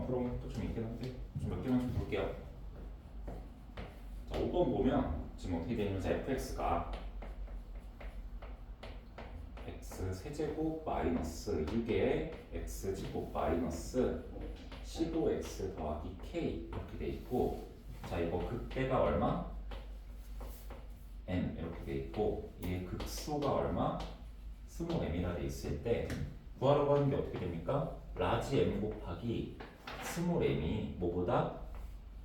이렇게 풀어볼까 안 풀어본 것도 좀 있긴 한데 좀 몇 개만 좀 볼게요. 자 5번 보면 지금 어떻게 되냐면 fx가 x 세제곱 마이너스 6의 x 제곱 마이너스 15x 더하기 k 이렇게 돼 있고 자 이거 극대가 얼마? n 이렇게 돼 있고 얘 극수가 얼마? 스몰 m이라 돼 있을 때 구하라고 하는 게 어떻게 됩니까? 라지 m 곱하기 스몰 m이 뭐보다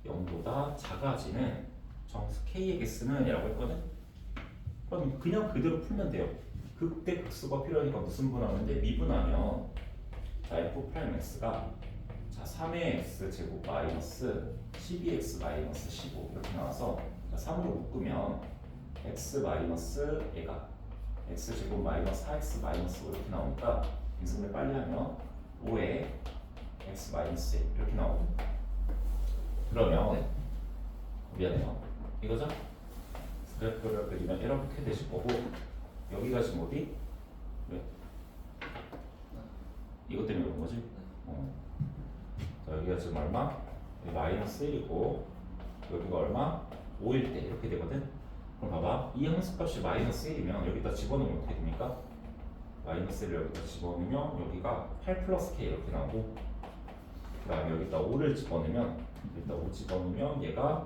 0보다 작아지는 정수 k에게 쓰는 이라고 했거든? 그럼 그냥 그대로 풀면 돼요. 극대 극수가 필요하니까 무슨 분하는데 미분하면 자 f 프라임 x가 자 3의 x 제곱 마이너스 12x 마이너스 15 이렇게 나와서 자 3으로 묶으면 x 마이너스 얘가 x 제곱 마이너스 4x 마이너스 5 이렇게 나오니까 인수분해 빨리 하면 5에 x 마이너스 1 이렇게 나오고 그러면 미안해요 이거죠? 그래프를 그리면 이렇게 되실 거고 여기가 지금 어디? 왜? 이것 때문에 그런 거지? 어. 자, 여기가 지금 얼마? 여기 마이너스 1이고 여기가 얼마? 5일 때 이렇게 되거든? 그럼 봐봐 이 함수값이 마이너스 1이면 여기다 집어넣으면 어떻게 됩니까? 마이너스 1을 여기다 집어넣으면 여기가 8 플러스 k 이렇게 나오고 그 다음에 여기다 5를 집어넣으면 여기다 5 집어넣으면 얘가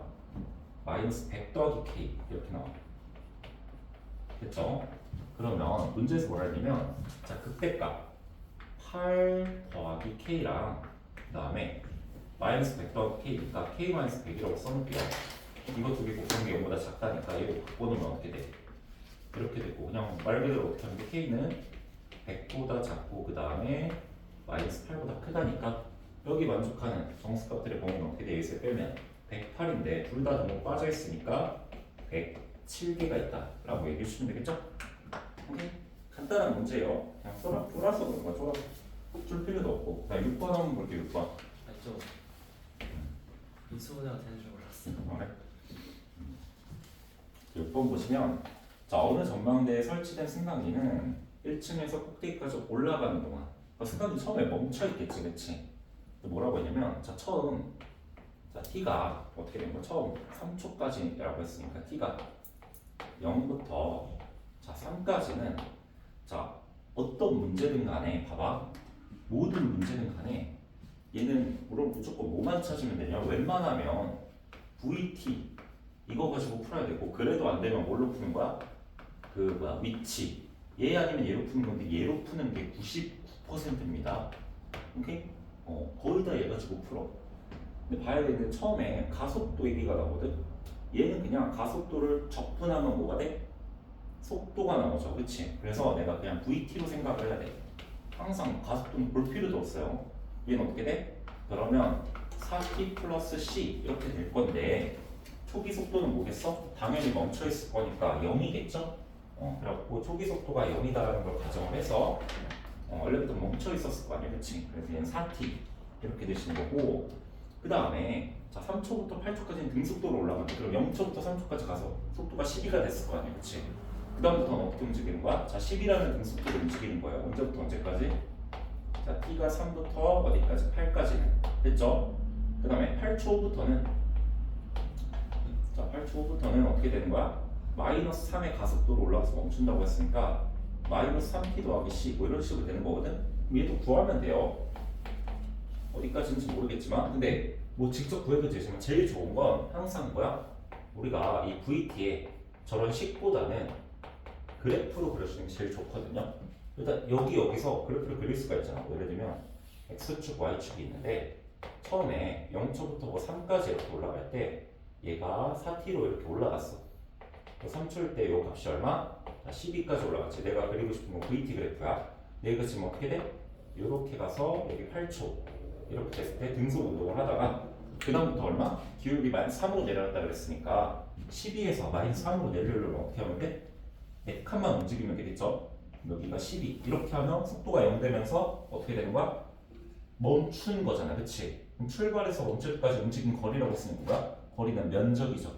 마이너스 100 더하기 k 이렇게 나와 됐죠? 그러면 문제에서 뭐라 했냐면 자 극대값 8 더하기 k랑 그 다음에 마이너스 100 더하기 k니까 k 마이너스 100이라고 써놓을게요 이거 두개게 0보다 작다니까 이거 바꿔놓으면 어떻게 돼? 이렇게 되고 그냥 말 그대로 어떻게 돼? k는 100보다 작고 그 다음에 마이너스 8보다 크다니까 여기 만족하는 정수값들의 범위는 어떻게 되어 있어요? 빼면 108인데 둘 다 너무 빠져 있으니까 107개가 있다라고 얘기해 주시면 되겠죠? 오케이 간단한 문제예요. 그냥 쫄아 쫄아서 그런 거야 쫄아 줄 필요도 없고 자 6번 한번 볼게요 6번 아좀 인수분해가 되는 줄 몰랐어. 그래 6번 보시면 자 어느 전망대에 설치된 승강기는 1층에서 꼭대기까지 올라가는 동안 그 승강기 처음에 멈춰 있겠지 그치? 뭐라고 했냐면 자 처음 자 t가 어떻게 된 거야? 처음 3초까지라고 했으니까 t가 0부터 자 3까지는 자 어떤 문제든 간에 봐봐. 모든 문제든 간에 얘는 물론 무조건 뭐만 찾으면 되냐 웬만하면 VT 이거 가지고 풀어야 되고 그래도 안 되면 뭘로 푸는 거야? 그 뭐야 위치. 얘 아니면 얘로 푸는 건데 얘로 푸는 게 99%입니다. 오케이? 어 거의 다 얘 가지고 풀어 근데 봐야 되는 처음에 가속도 얘기가 나거든 얘는 그냥 가속도를 적분하면 뭐가 돼? 속도가 나오죠 그치? 그래서 내가 그냥 VT로 생각을 해야 돼 항상 가속도는 볼 필요도 없어요 얘는 어떻게 돼? 그러면 4t 플러스 c 이렇게 될 건데 초기 속도는 뭐겠어? 당연히 멈춰 있을 거니까 0이겠죠? 어, 그래갖고 초기 속도가 0이다라는 걸 가정을 해서 어, 원래부터 멈춰 있었을 거 아니야, 그렇지? 그래서 얘는 4t 이렇게 되시는 거고 그 다음에 자 3초부터 8초까지는 등속도로 올라가는데 그럼 0초부터 3초까지 가서 속도가 12가 됐을 거 아니야, 그렇지? 그 다음부터는 어떻게 움직이는 거야? 자 10이라는 등속도로 움직이는 거예요. 언제부터 언제까지? 자 t가 3부터 어디까지? 8까지 됐죠? 그 다음에 8초부터는 자 8초부터는 어떻게 되는 거야? 마이너스 3의 가속도로 올라가서 멈춘다고 했으니까 마이너스 3t 더하기 c 뭐 이런 식으로 되는 거거든? 얘도 구하면 돼요 어디까지인지 모르겠지만 근데 뭐 직접 구해도 되지만 제일 좋은 건 항상 뭐야? 우리가 이 VT에 저런 식보다는 그래프로 그려주는 게 제일 좋거든요 일단 여기 여기서 그래프를 그릴 수가 있잖아 뭐 예를 들면 x축 y축이 있는데 처음에 0초부터 뭐 3까지 이렇게 올라갈 때 얘가 4t로 이렇게 올라갔어 3초일 때 요 값이 얼마? 12까지 올라갔지 내가 그리고 싶은 건 VT 그래프야 얘가 지금 어떻게 돼? 이렇게 가서 여기 8초 이렇게 됐을 때 등속 운동을 하다가 그 다음부터 얼마? 기울기 마이너스 3으로 내려갔다 그랬으니까 12에서 마이너스 3으로 내려려면 어떻게 하면 돼? 네 칸만 움직이면 되겠죠? 여기가 12 이렇게 하면 속도가 0 되면서 어떻게 되는 거야? 멈춘 거잖아 그치? 그럼 출발해서 멈출 때까지 움직인 거리라고 쓰는 거야? 거리는 면적이죠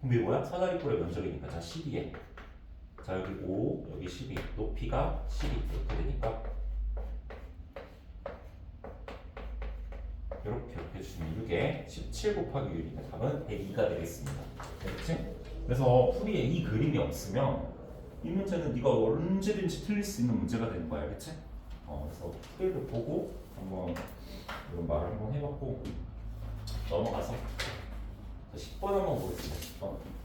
그럼 이게 뭐야? 사다리꼴의 면적이니까 자 12에 자 여기 5 여기 12 높이가 12 이렇게 되니까 이렇게 이렇게 해주시면 이게 17 곱하기 1이니까 답은 102가 되겠습니다. 그렇지? 그래서 풀이에 이 그림이 없으면 이 문제는 네가 언제든지 틀릴 수 있는 문제가 되는 거야, 그렇지? 어, 그래서 풀이를 보고 한번 이런 말을 한번 해봤고 넘어가서 10번 한번 보겠습니다. 10번. 자,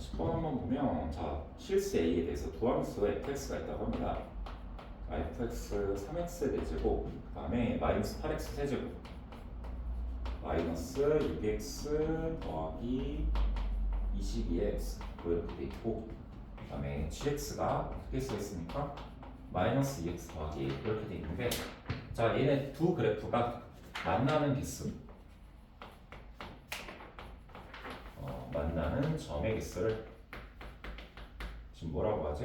10번 한번 보면 자 실수 A에 대해서 두 함수 fx가 있다고 합니다. 자, fx 3x 대제곱 그 다음에 마이너스 8x 세제곱 마이너스 6x 더하기 22x 뭐 이렇게 돼 있고 그 다음에 gx가 어떻게 써 있습니까? 마이너스 2x 더하기 이렇게 돼 있는데 자 얘네 두 그래프가 만나는 개수 어, 만나는 점의 개수를 지금 뭐라고 하지?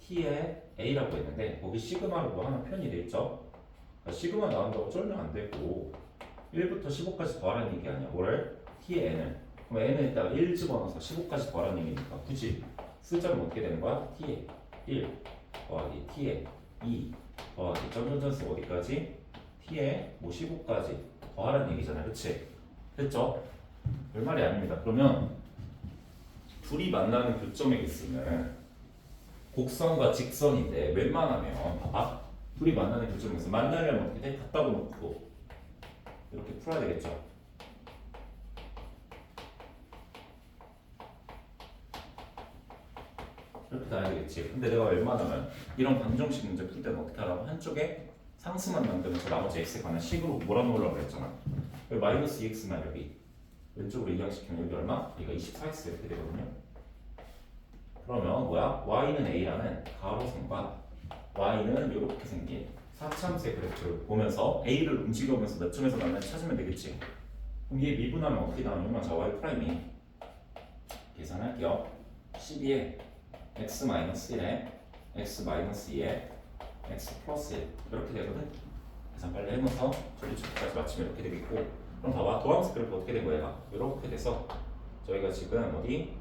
t의 a라고 했는데 거기 시그마로 뭐 하나 표현이 돼 있죠? 아, 시그마 나온다고 쫄면 안 되고 1부터 15까지 더하라는 얘기 아니야 뭐를? t의 n을 그럼 n에다가 1 집어넣어서 15까지 더하라는 얘기니까 굳이 쓰자면 어떻게 되는 거야? t의 1 더하기 t의 2 더하기 점점점수 어디까지? t의 뭐 15까지 더하라는 얘기잖아 그치? 됐죠? 별 말이 아닙니다. 그러면 둘이 만나는 교점의 개수는 곡선과 직선인데 웬만하면 봐봐 둘이 만나는 교점에서 만나려면 어떻게 돼? 갖다 놓고 이렇게 풀어야 되겠죠. 이렇게 나야 되겠지. 근데 내가 웬만하면 이런 방정식 문제 풀 때는 어떻게 하라고? 한쪽에 상수만 만들면서 나머지 x에 관한 식으로 몰아놓으라고 그랬잖아. 여기 마이너스 2x만 여기 왼쪽으로 이항시키면 여기 얼마? 여기가 24x 이렇게 되거든요. 그러면 뭐야? y는 a라는 가로선과 y는 이렇게 생긴 사참세 그래프를 보면서 a를 움직여보면서 몇 점에서 만나는지 찾으면 되겠지. 그럼 얘 미분하면 어떻게 나오냐면 자 y 프라임이 계산할게요. 12에 x 마이너스 1에 x 마이너스 2에 x 플러스 1 이렇게 되거든. 계산 빨리 해놓아서 전리축까지 맞추면 이렇게 되겠고 그럼 봐봐 도함수 그래프 어떻게 된 거야? 얘가 이렇게 돼서 저희가 지금 어디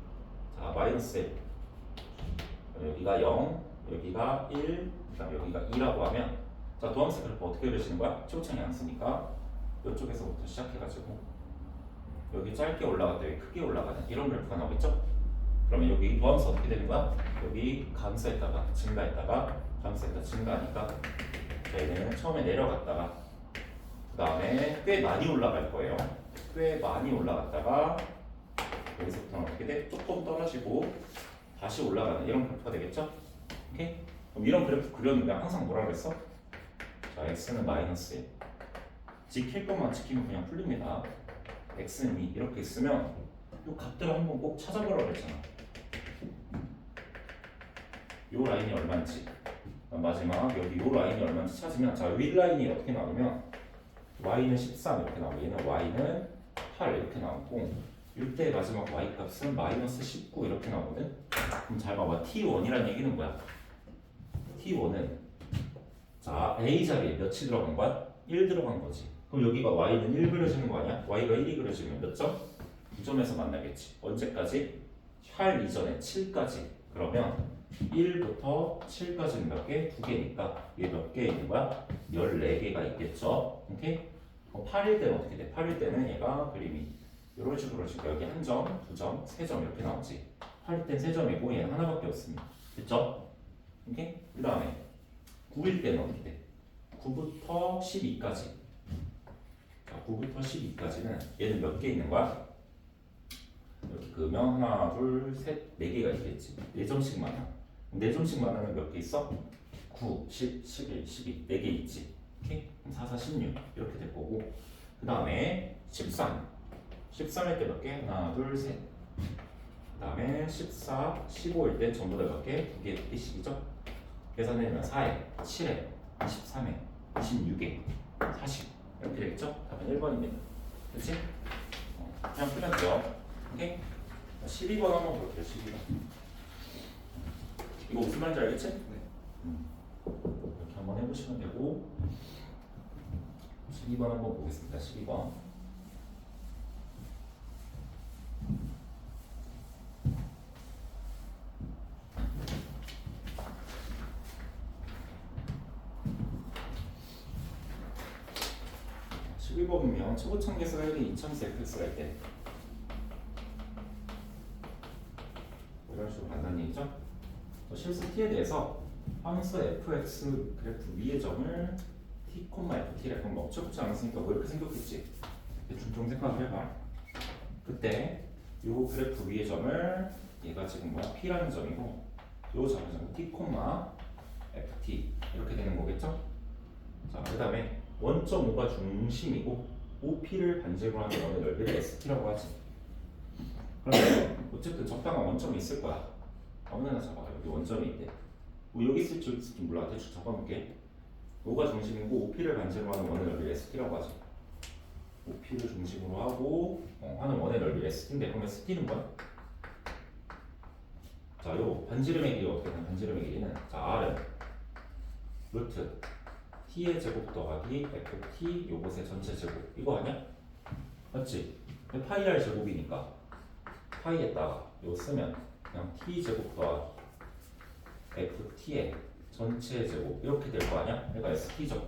자 마이너스 1 여기가 0 여기가 1 그다음 여기가 2라고 하면 자 도함수 그래프 어떻게 그리시는 거야? 초창이 안 쓰니까 이쪽에서부터 시작해가지고 여기 짧게 올라갔다 여기 크게 올라가는 이런 그래프가 나오겠죠? 그러면 여기 도함수 어떻게 되는 거야? 여기 감소했다가 증가했다가 감소했다 증가하니까 저희는 처음에 내려갔다가 그 다음에 꽤 많이 올라갈 거예요. 꽤 많이 올라갔다가 여기서부터 어떻게 돼? 조금 떨어지고 다시 올라가는 이런 그래프가 되겠죠? 오케이? 그럼 이런 그래프 그렸는데 항상 뭐라 그랬어? 자, x는 마이너스 1. 지킬 것만 지키면 그냥 풀립니다. x는 2 이렇게 있으면 이 값들을 한번 꼭 찾아보라고 그랬잖아. 이 라인이 얼마인지 마지막 여기 이 라인이 얼마인지 찾으면 자, 윗 라인이 어떻게 나오면 y는 13 이렇게 나오고 얘는 y는 8 이렇게 나오고 이때 마지막 y 값은 마이너스 19 이렇게 나오거든 그럼 잘 봐봐 t1이라는 얘기는 뭐야 t1은 자 a 자리에 몇이 들어간 거야? 1 들어간 거지 그럼 여기가 y는 1 그려지는 거 아니야? y가 1이 그려지면 몇 점? 2점에서 만나겠지 언제까지? 할 이전에 7까지 그러면 1부터 7까지는 몇 개? 두 개니까 이게 몇개 있는 거야? 14개가 있겠죠. 오케이? 그럼 8일 때는 어떻게 돼? 8일 때는 얘가 그림이 이런 식으로 지금 여기 한 점, 두 점, 세 점 이렇게 나오지. 8일 땐세 점이고 얘는 하나밖에 없습니다. 됐죠? 오케이? 그 다음에 9일 때는 어떻게 돼? 9부터 12까지. 자, 9부터 12까지는 얘는 몇 개 있는 거야? 이렇게 그으면 하나, 둘, 셋, 네 개가 있겠지. 네 점씩 많아. 네 점씩 많으면 몇 개 있어? 9, 10, 11, 12, 네 개 있지. 오케이? 그럼 4, 4, 16 이렇게 될 거고. 그 다음에 13. 13일 때 몇 개? 하나, 둘, 셋. 그 다음에 14, 15일 때 전부 다 몇 개? 두 개, 두 개씩이죠? 계산해보면 4회, 7회, 23회, 26회, 40 이렇게 되겠죠? 답은 1번입니다. 그렇지? 어, 그냥 풀면 돼요. 오케이? 12번 한번 볼게요. 12번. 이거 무슨 말인지 알겠지? 네. 해보시면 되고 12번 한번 보겠습니다. 12번. 십일 번이면 초고창계수가 1이 2000세 fx가 있대. 이런 식으로 간다는 얘기죠. 또 실수 t에 대해서 함수 fx 그래프 위의 점을 t, ft래 그럼 뭐 어쩌고저쩌고 않았으니까 뭐 이렇게 생겼겠지. 대충 좀 생각을 해봐. 그때 요 그래프 위의 점을 얘가 지금 뭐야 p라는 점이고 요 점은 지금 t, ft 이렇게 되는 거겠죠? 자, 그 다음에 원점 5가 중심이고 OP를 반지로 하는 원의 넓이를 ST라고 하지. 그러면 어쨌든 적당한 원점이 있을 거야. 아무 데나 잡아. 여기 원점이 있대. 뭐 여기 있을지 여기 있을지 몰라. 대충 적어놓을게. 5가 중심이고 OP를 반지로 하는 원의 넓이를 ST라고 하지. OP를 중심으로 하고 어, 하는 원의 넓이 ST인데 그럼 ST는 뭐야? 자, 요 반지름의 길이 어떻게 되나? 반지름의 길이는 자 R은 루트 t의 제곱 더하기 ft 요것의 전체 제곱 이거 아니야? 맞지? 파이 r 제곱이니까 파이에다가 요 쓰면 그냥 t 제곱 더하기 ft의 전체 제곱 이렇게 될 거 아니야? 얘가 st죠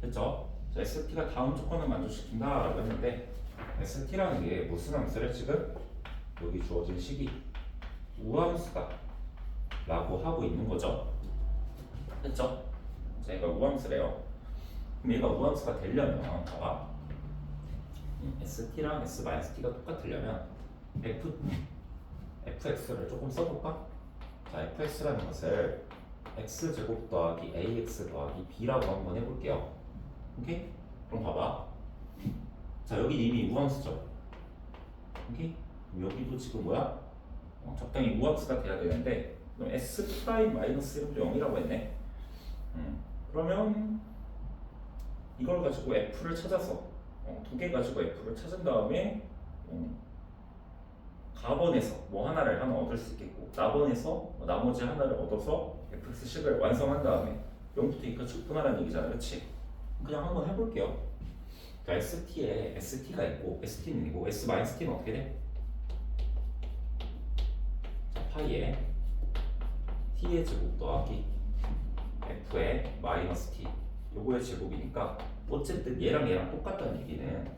됐죠? 자, st가 다음 조건을 만족시킨다 라고 했는데 st라는 게 무슨 함수래 지금? 여기 주어진 식이 우함수다 라고 하고 있는 거죠 됐죠? 자, 얘가 우함수래요. 그럼 얘가 우함수가 되려면 봐봐. 음, ST랑 S-T가 똑같으려면 F, fx를 조금 써볼까? 자, fx라는 것을 x제곱 더하기 ax 더하기 b라고 한번 해볼게요. 오케이? 그럼 봐봐. 자, 여기 이미 우함수죠? 오케이? 그럼 여기도 지금 뭐야? 어, 적당히 우함수가 돼야 되는데 그럼 s 프라임 마이너스 1도 0이라고 했네. 음. 그러면 이걸 가지고 f를 찾아서 어, 두개 가지고 f를 찾은 다음에 음, 가번에서 뭐 하나를 하나 얻을 수 있겠고 나번에서 뭐 나머지 하나를 얻어서 fx식을 완성한 다음에 0부터 2까지 접근하라는 얘기잖아 그렇지? 그냥 한번 해볼게요 자, st에 st가 있고 st는 있고 s-t는 어떻게 돼? 자, 파이에 t의 제곱 더하기 f의 마이너스 t 요거의 제곱이니까 어쨌든 얘랑 얘랑 똑같다는 얘기는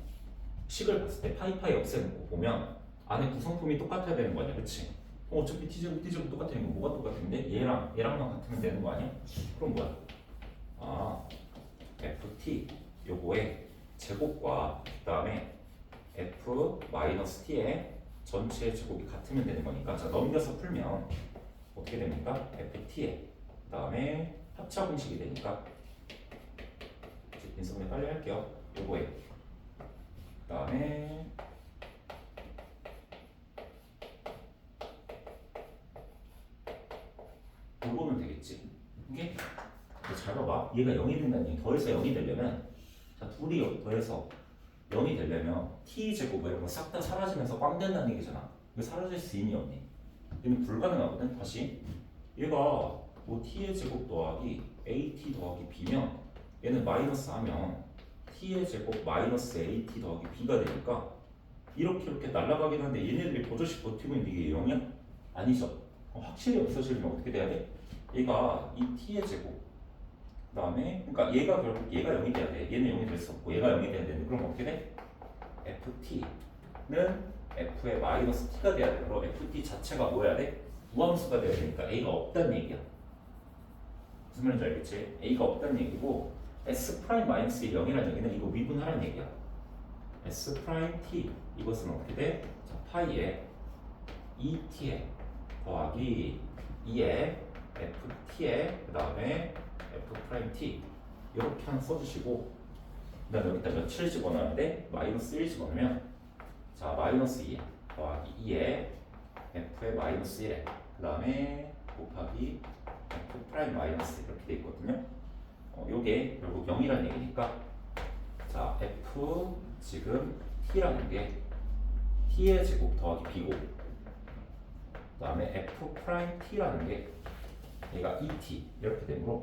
식을 봤을 때 파이파이 없애놓고 보면 안에 구성품이 똑같아야 되는 거 아니야 그치? 어, 어차피 t제곱 t제곱 똑같으면 이거 뭐가 똑같은데 얘랑 얘랑만 같으면 되는 거 아니야? 그럼 뭐야? 아 ft 요거의 제곱과 그 다음에 f 마이너스 t의 전체 제곱이 같으면 되는 거니까 자 넘겨서 풀면 어떻게 됩니까? ft의 그 다음에 합차 공식이 되니까 인수분해 빨리 할게요. 요거에 그 다음에 요거면 되겠지. 이게 잘 봐봐. 얘가 0이 된다는 얘기. 더해서 0이 되려면 자 둘이 더해서 0이 되려면 t 제곱 이런 거싹 다 사라지면서 꽝 된다는 얘기잖아. 이거 사라질 수 있니 없니? 얘는 불가능하거든. 다시 얘가 뭐 t의 제곱 더하기 at 더하기 b면 얘는 마이너스 하면 t의 제곱 마이너스 at 더하기 b가 되니까 이렇게 이렇게 날아가긴 한데 얘네들이 버젓이 버티고 있는 게 0이야? 아니죠. 확실히 없어지려면 어떻게 돼야 돼? 얘가 이 t의 제곱 그 다음에 그러니까 얘가 결국 얘가 0이 돼야 돼. 얘는 0이 될 수 없고 얘가 0이 돼야 되는데 그럼 어떻게 돼? ft는 f의 마이너스 t가 돼야 돼. 그럼 ft 자체가 뭐야 돼? 우함수가 돼야 되니까 a가 없다는 얘기야. 무슨 말인지 알겠지? a가 없다는 얘기고 s 프라임 마이너스 0이라는 얘기는 이거 미분하라는 얘기야. s 프라임 t 이것은 어떻게 돼? 자, 파이에 2t에 더하기 2에 ft에 그 다음에 f 프라임 t 이렇게 하나 써주시고 그다음에 여기다 몇칠 집어넣는데 마이너스 1 집어넣으면 자 마이너스 2 더하기 2에 f의 마이너스 1에 그 다음에 곱하기 f 프라임 마이너스 이렇게 돼 있거든요. 어, 요게 결국 0이라는 얘기니까 자 f 지금 t라는 게 t의 제곱 더하기 b고 그 다음에 f 프라임 t라는 게 얘가 2t 이렇게 되므로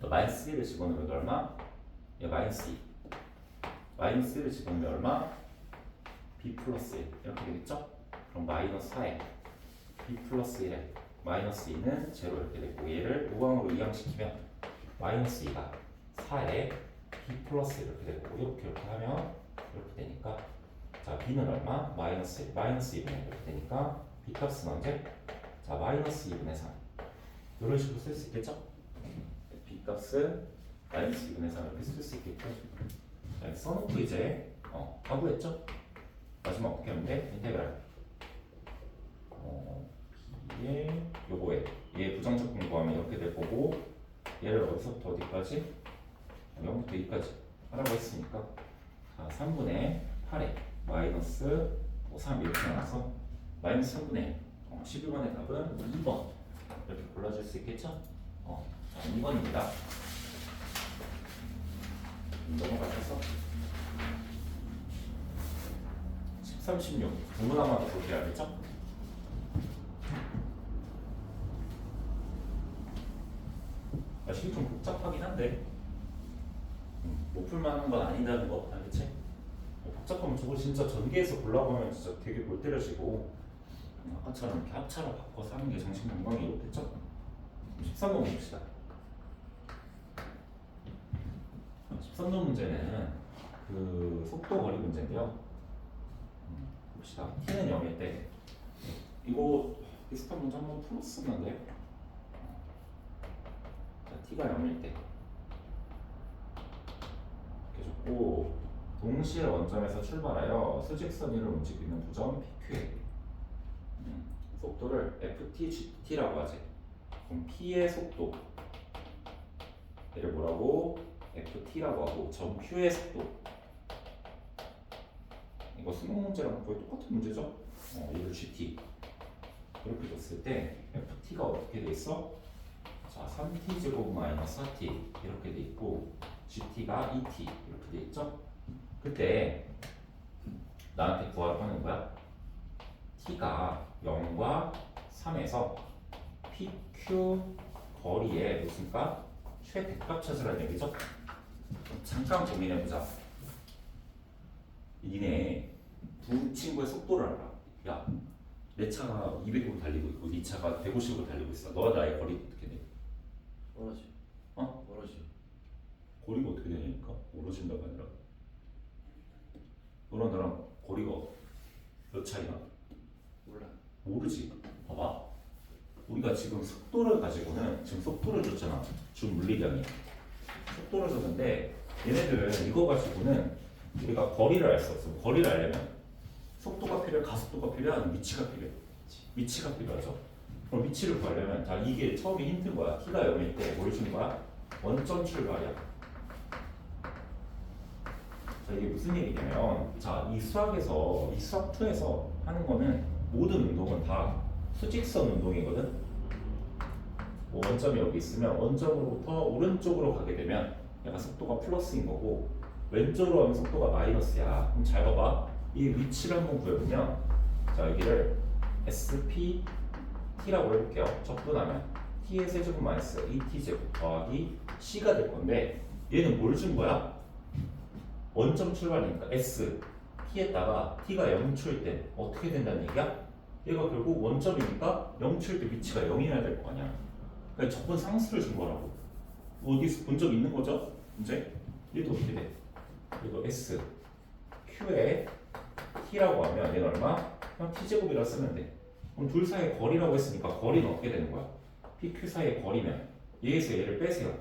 또 마이너스 1을 집어넣으면 얼마? 얘 마이너스 2 마이너스 1을 집어넣으면 얼마? b 플러스 1 이렇게 되겠죠? 그럼 마이너스 4에 b 플러스 1에 마이너스 2는 제로 이렇게 되고 얘를 우방으로 이항시키면 마이너스 2가 4에 b 플러스 1 이렇게 되고 이렇게 이렇게 하면 이렇게 되니까 자 b는 얼마? 마이너스 1 마이너스 2분의 1 이렇게 되니까 b 값은 언제? 자 마이너스 2분의 3 이런 식으로 쓸 수 있겠죠? 값은 마이너스 2분의 3 이렇게 쓸 수 있겠죠? 자 써놓고 이제 어 하고했죠? 마지막 어떻게 하면 돼? 인테그랄 어 b의 요거에 얘 부정적분 구하면 이렇게 될 거고 얘를 어디서부터 어디까지? 0부터 2까지 하라고 했으니까 자 3분의 8에 마이너스 뭐 3 이렇게 나와서 마이너스 3분의 1 어, 11번의 답은 2번 이렇게 골라줄 수 있겠죠? 어, 자, 2번입니다 넘어가셔서 13, 16 분문 하나도 볼게요 알겠죠? 아, 식이 좀 복잡하긴 한데 음, 못 풀만한 건 아니다는 거 알겠지? 어, 복잡하면 저거 진짜 전개해서 골라보면 진짜 되게 골 때려지고 음, 아까처럼 이렇게 합차로 바꿔서 하는 게 정신 건강에 이렇겠죠? 13번 봅시다. 13번 문제는 그 속도 거리 문제인데요. 음, 봅시다. T는 0일 때. 이거 비슷한 문제 한번 풀었었는데 자, t가 0일 때. 이렇게 줬고 동시에 원점에서 출발하여 수직선 위를 움직이는 부점 PQ에 음, 속도를 FT, GT라고 하지 그럼 P의 속도 얘를 뭐라고? FT라고 하고 점 Q의 속도 이거 수능 문제랑 거의 똑같은 문제죠? 어, 얘를 GT 이렇게 줬을 때 FT가 어떻게 돼 있어? 자, 3t 제곱 마이너스 4t 이렇게 돼 있고 GT가 2t 이렇게 돼 있죠? 그때 나한테 구하라고 하는 거야. t가 0과 3에서 PQ 거리에 무슨 값? 최대값 찾으라는 얘기죠? 잠깐 고민해보자. 니네 두 친구의 속도를 알아. 야, 내 차가 200으로 달리고 있고 네 차가 150으로 달리고 있어. 너와 나의 거리 어떻게 돼? 멀어지. 어? 멀어지. 거리가 어떻게 되냐니까 멀어진다가 아니라 너랑 나랑 거리가 몇 차이나? 몰라. 모르지 봐봐 우리가 지금 속도를 가지고는 지금 속도를 줬잖아. 준 물리량이 속도를 줬는데 얘네들은 이거 가지고는 우리가 거리를 알 수 없어. 거리를 알려면 속도가 필요해? 가속도가 아니면 위치가 필요해? 위치가 필요하죠. 그럼 위치를 구하려면 자 이게 처음에 힌트인 거야. T가 0일 때뭘준 거야? 원점 출발이야. 자 이게 무슨 얘기냐면 자이 수학에서 이 수학 2에서 하는 거는 모든 운동은 다 수직선 운동이거든. 뭐 원점이 여기 있으면 원점으로부터 오른쪽으로 가게 되면 약간 속도가 플러스인 거고 왼쪽으로 가면 속도가 마이너스야. 그럼 잘 봐봐. 이 위치를 한번 구해보면 자 여기를 SP T라고 해볼게요. 적분하면 T의 세제곱 마이너스 2T 제곱 더하기 C가 될 건데 얘는 뭘 준 거야? 원점 출발이니까 S T에다가 T가 0초일 때 어떻게 된다는 얘기야? 얘가 결국 원점이니까 0초일 때 위치가 0이어야 될 거 아니야 그러니까 적분 상수를 준 거라고 어디서 본 적 있는 거죠? 이제 얘도 어떻게 돼? 그리고 S Q에 T라고 하면 얘는 얼마? 그냥 T제곱이라 쓰면 돼 그럼 둘 사이의 거리라고 했으니까 거리는 어떻게 되는 거야? PQ 사이의 거리면 얘에서 얘를 빼세요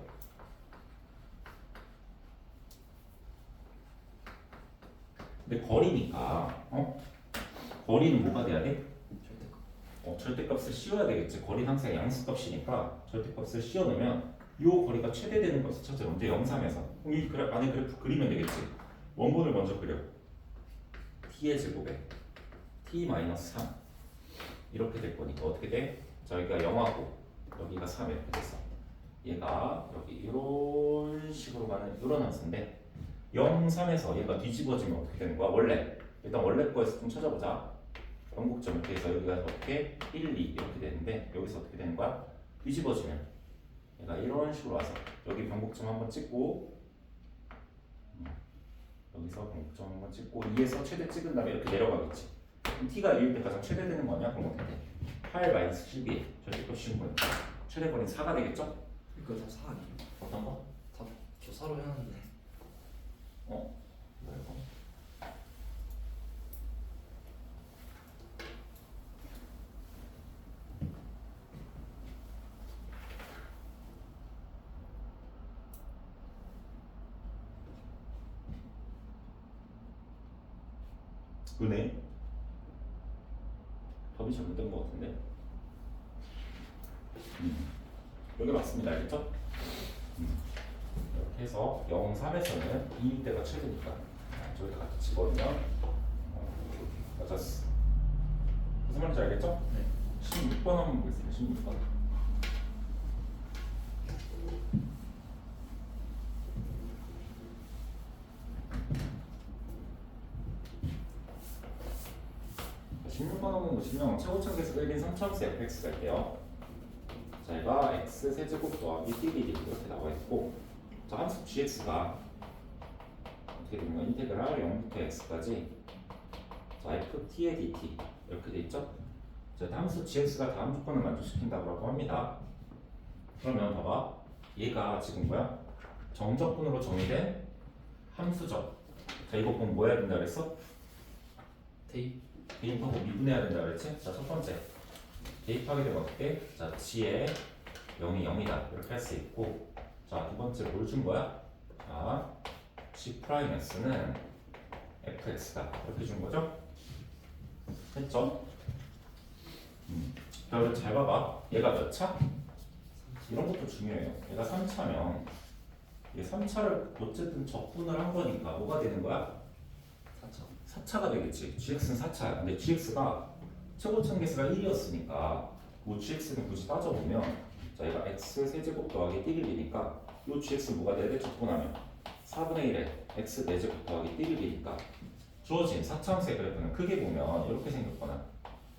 근데 거리니까 어? 거리는 뭐가 돼야 돼? 어, 절대값을 씌워야 되겠지. 거리는 항상 양수값이니까 절대값을 씌워놓으면 이 거리가 최대되는 것을 찾아. 먼저 0, 3에서 그럼 이 그래, 안에 그래프 그리면 되겠지. 원본을 먼저 그려. t의 제곱에 t-3 이렇게 될 거니까 어떻게 돼? 자 여기가 0하고 여기가 3 이렇게 됐어. 얘가 여기 이런 식으로 가는 이런 함수인데 0, 3에서 얘가 뒤집어지면 어떻게 되는 거야? 원래 일단 원래 거에서 좀 찾아보자. 영국점 이렇게 해서 여기가 어떻게 1, 2 이렇게 되는데 여기서 어떻게 되는 거야? 뒤집어지면 얘가 이런 식으로 와서 여기 변곡점 한번 찍고 음, 여기서 변곡점 한번 찍고 2에서 최대 찍은 다음에 이렇게 내려가겠지 t가 1일 때 가장 최대 되는 거냐? 그럼 어떻게 돼? 8 마이너스 12 절대값 쉬운 거니까 최대 거리는 4가 되겠죠? 이거 다사 아니에요? 어떤 거? 다 교사로 해놨는데 어? 뭐야 이거? 그네 답이 잘못된 것 같은데 음. 여기 맞습니다 알겠죠? 음. 이렇게 해서 0, 3에서는 2일 때가 최대니까 아, 저기다 같이 집어넣으면 어, 맞았어 무슨 말인지 알겠죠? 네 16번 한번 보겠습니다 16번 3차 5차 계속 1인 3차함수 fx 할게요. 자, 얘가 x 세제곱 더하기 dd 이렇게 나와 있고 자, 함수 g의 주가 어떻게 되는 거야? 인테그랄 0부터 x까지 자, ft의 dt 이렇게 돼 있죠? 자, 함수 gx가 다음 조건을 만족시킨다고 합니다. 그러면 봐봐. 얘가 지금 뭐야? 정적분으로 정의된 함수죠. 자, 이거 보면 뭐 해야 된다 그랬어? 대입. 대입하고 미분해야 된다 그랬지? 자, 첫 번째. 대입하게 되면 어떻게? 자, g의 0이 0이다. 이렇게 할 수 있고. 자, 두 번째 뭘 준 거야? 자, g 프라임 x는 fx다. 이렇게 준 거죠? 됐죠? 음. 자, 그럼 잘 봐봐. 얘가 몇 차? 이런 것도 중요해요. 얘가 3차면 얘 3차를 어쨌든 적분을 한 거니까 뭐가 되는 거야? 4차 4차가 되겠지. GX는 4차야. 근데 GX가 최고점 개수가 1이었으니까 뭐 GX는 굳이 따져보면 자 얘가 X 세제곱 더하기 띠리니까 요 GX 뭐가 돼야 돼? 적분하면 4분의 1에 X 4제곱 더하기 띠리니까 주어진 4차함수의 그래프는 크게 보면 이렇게 생겼거나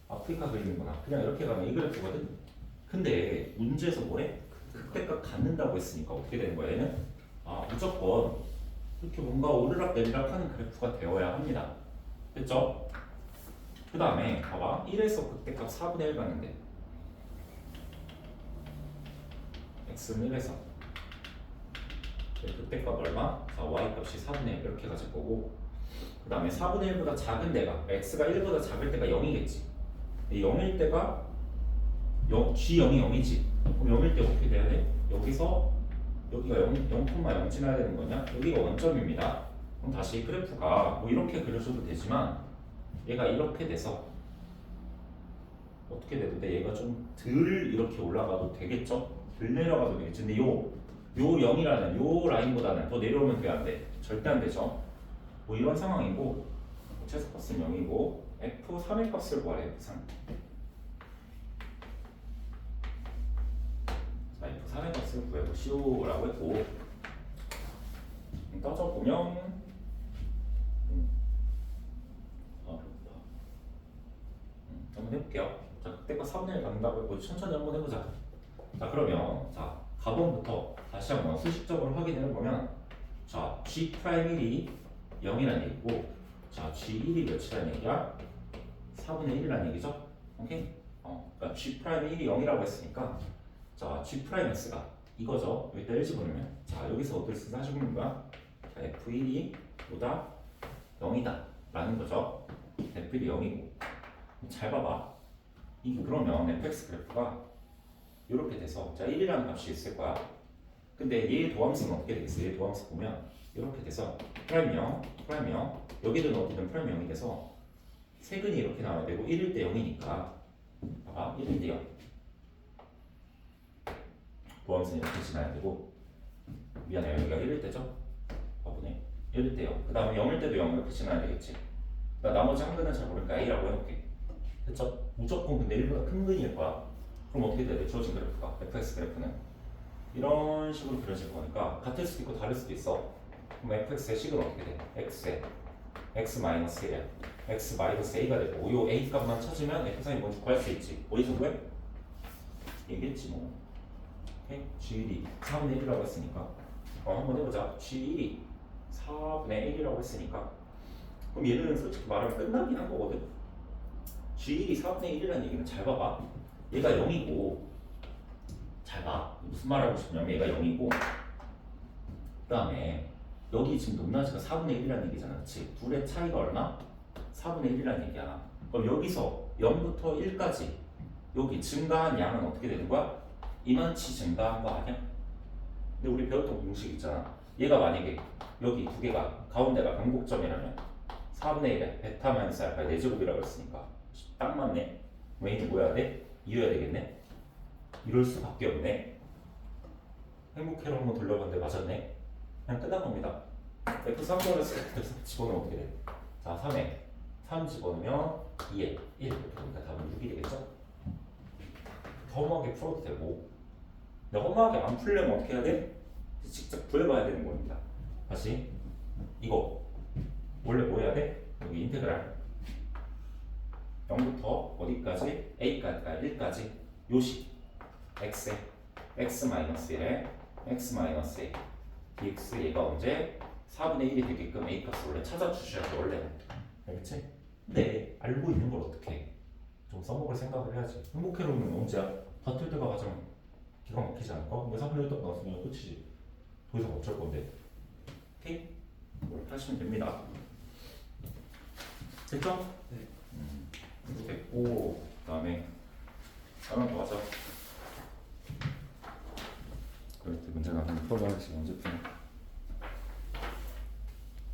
아프리카 그림이거나 그냥 이렇게 가면 이 그래프거든? 근데 문제에서 뭐래? 극대값 갖는다고 했으니까 어떻게 되는 거야 얘는? 아 무조건 이렇게 뭔가 오르락 내리락 하는 그래프가 되어야 합니다. 됐죠? 그 다음에 봐봐 1에서 극대값 4분의 1 가는데 x는 1에서 극대값 얼마? 자 y값이 4분의 1 이렇게 가질 거고 그 다음에 4분의 1보다 작은 데가 x가 1보다 작을 때가 0이겠지 0일 때가 0, g0이 0이지 그럼 0일 때 어떻게 돼야 돼? 여기서 여기가 0, 0,0 지나야 되는 거냐? 여기가 원점입니다 그럼 다시 그래프가 뭐 이렇게 그려줘도 되지만 얘가 이렇게 돼서 어떻게 돼도 돼? 얘가 좀 덜 이렇게 올라가도 되겠죠? 덜 내려가도 되겠지. 근데 요, 요 0이라는 요 라인보다는 더 내려오면 돼, 안 돼? 절대 안 되죠? 뭐 이런 상황이고, 최소 값은 0이고, F3의 값을 구하래, F3. 자, F3의 값을 구해보시오라고 했고, 따져보면, 음, 아, 배고파. 음, 한번 해볼게요. 자, 그때가 3분의 1 갖는다고 했고 천천히 한번 해보자. 자, 그러면 자 가본부터 다시 한번 수식적으로 확인을 해보면 자 G 프라임 1이 0이라는 얘기고 자 G 1이 몇이라는 얘기야? 4분의 1이라는 얘기죠? 오케이? 어, 그러니까 G 프라임 1이 0이라고 했으니까 자 G 프라임 X가 이거죠. 여기다 1 집어넣으면 자 여기서 어떨 수 사주는 거야? 자 F1이 보다 0이다 라는 거죠. F1이 0이고 잘 봐봐. 이 그러면 fx 그래프가 이렇게 돼서 자 1이라는 값이 있을 거야. 근데 얘의 도함수는 어떻게 되겠어? 얘의 도함수 보면 이렇게 돼서 프라임 0, 프라임 0 여기든 어디든 프라임 0이 돼서 세근이 이렇게 나와야 되고 1일 때 0이니까 봐봐 1일 때 0. 도함수는 이렇게 지나야 되고 미안해 여기가 1일 때죠? 바보네 1일 때 0. 그 다음에 0일 때도 0 이렇게 지나야 되겠지. 나 나머지 한 근은 잘 모르니까 A라고 해볼게. 됐죠? 무조건 근데 1보다 큰 근일 거야. 그럼 어떻게 돼야 돼? 주어진 그래프가 fx 그래프는 이런 식으로 그려질 거니까 같을 수도 있고 다를 수도 있어. 그럼 fx의 식은 어떻게 돼? x에 x 마이너스 1에 x 마이너스 a가 되고 요 a 값만 찾으면 fx이 뭔지 구할 수 있지. 어디서 구해? 얘기했지 뭐. 오케이? G1이 4분의 1이라고 했으니까 어 한번 해보자 G1이 4분의 1이라고 했으니까 그럼 얘는 솔직히 말하면 끝나긴 한 거거든 G1이 4분의 1이라는 얘기는 잘 봐봐 얘가 0이고 잘 봐 무슨 말 하고 싶냐면 얘가 0이고 그 다음에 여기 지금 높낮이가 4분의 1이라는 얘기잖아 그치? 둘의 차이가 얼마? 4분의 1이라는 얘기야 그럼 여기서 0부터 1까지 여기 증가한 양은 어떻게 되는 거야? 이만치 증가한 거 아니야? 근데 우리 배웠던 공식 있잖아 얘가 만약에 여기 두 개가 가운데가 변곡점이라면 4분의 1에 베타 마이너스 알파 4제곱이라고 했으니까 딱 맞네? 웨인이 뭐 해야 돼? 이어야 되겠네? 이럴 수밖에 없네. 행복해로 한번 돌려봤는데 맞았네? 그냥 끝난 겁니다. F3번을 집어넣으면 어떻게 돼? 자 3에 3 집어넣으면 2에 1 이렇게 되니까 답은 6이 되겠죠? 더 험하게 풀어도 되고. 근데 험하게 안 풀려면 어떻게 해야 돼? 직접 구해봐야 되는 겁니다. 다시. 이거. 원래 뭐 해야 돼? 여기 인테그랄 0부터 어디까지? a까지, 아 1까지 요식 x에 x 마이너스 1에 x 마이너스 1 dx 얘가 언제 4분의 1이 되게끔 a 값을 원래 찾아주셔야 돼 원래는 알겠지? 근데 알고 있는 걸 어떻게 좀 써먹을 생각을 해야지 행복해로는 언제야? 다툴 때가 가장 기가 막히지 않을까? 왜 4분의 1딱 나왔으면 끝이지 더 이상 어쩔 건데 오케이? 하시면 됩니다 됐죠? 네. 음, 됐고 그 다음에 하나 더 하자 그럴 때 문제 나면 풀어봐야지 언제 푸냐